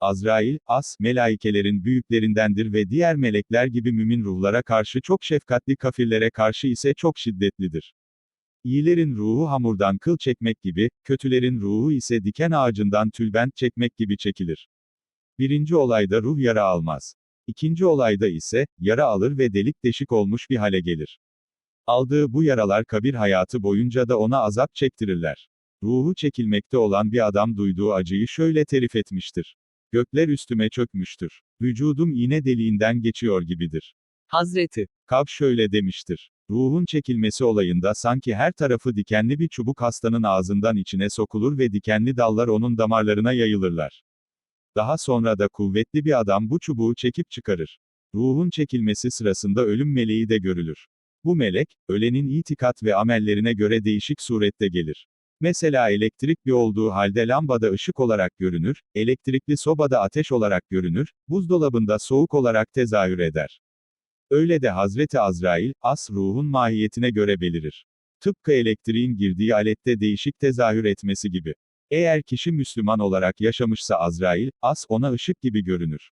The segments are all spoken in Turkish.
Azrail, as, melaikelerin büyüklerindendir ve diğer melekler gibi mümin ruhlara karşı çok şefkatli kafirlere karşı ise çok şiddetlidir. İyilerin ruhu hamurdan kıl çekmek gibi, kötülerin ruhu ise diken ağacından tülbent çekmek gibi çekilir. Birinci olayda ruh yara almaz. İkinci olayda ise, yara alır ve delik deşik olmuş bir hale gelir. Aldığı bu yaralar kabir hayatı boyunca da ona azap çektirirler. Ruhu çekilmekte olan bir adam duyduğu acıyı şöyle terif etmiştir. Gökler üstüme çökmüştür. Vücudum iğne deliğinden geçiyor gibidir. Hazreti Kab şöyle demiştir. Ruhun çekilmesi olayında sanki her tarafı dikenli bir çubuk hastanın ağzından içine sokulur ve dikenli dallar onun damarlarına yayılırlar. Daha sonra da kuvvetli bir adam bu çubuğu çekip çıkarır. Ruhun çekilmesi sırasında ölüm meleği de görülür. Bu melek, ölenin itikat ve amellerine göre değişik surette gelir. Mesela elektrikli olduğu halde lambada ışık olarak görünür, elektrikli sobada ateş olarak görünür, buzdolabında soğuk olarak tezahür eder. Öyle de Hazreti Azrail, as ruhun mahiyetine göre belirir. Tıpkı elektriğin girdiği alette değişik tezahür etmesi gibi. Eğer kişi Müslüman olarak yaşamışsa Azrail, as ona ışık gibi görünür.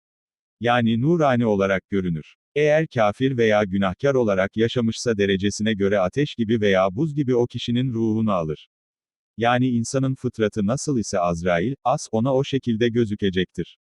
Yani nurani olarak görünür. Eğer kafir veya günahkar olarak yaşamışsa derecesine göre ateş gibi veya buz gibi o kişinin ruhunu alır. Yani insanın fıtratı nasıl ise Azrail, as ona o şekilde gözükecektir.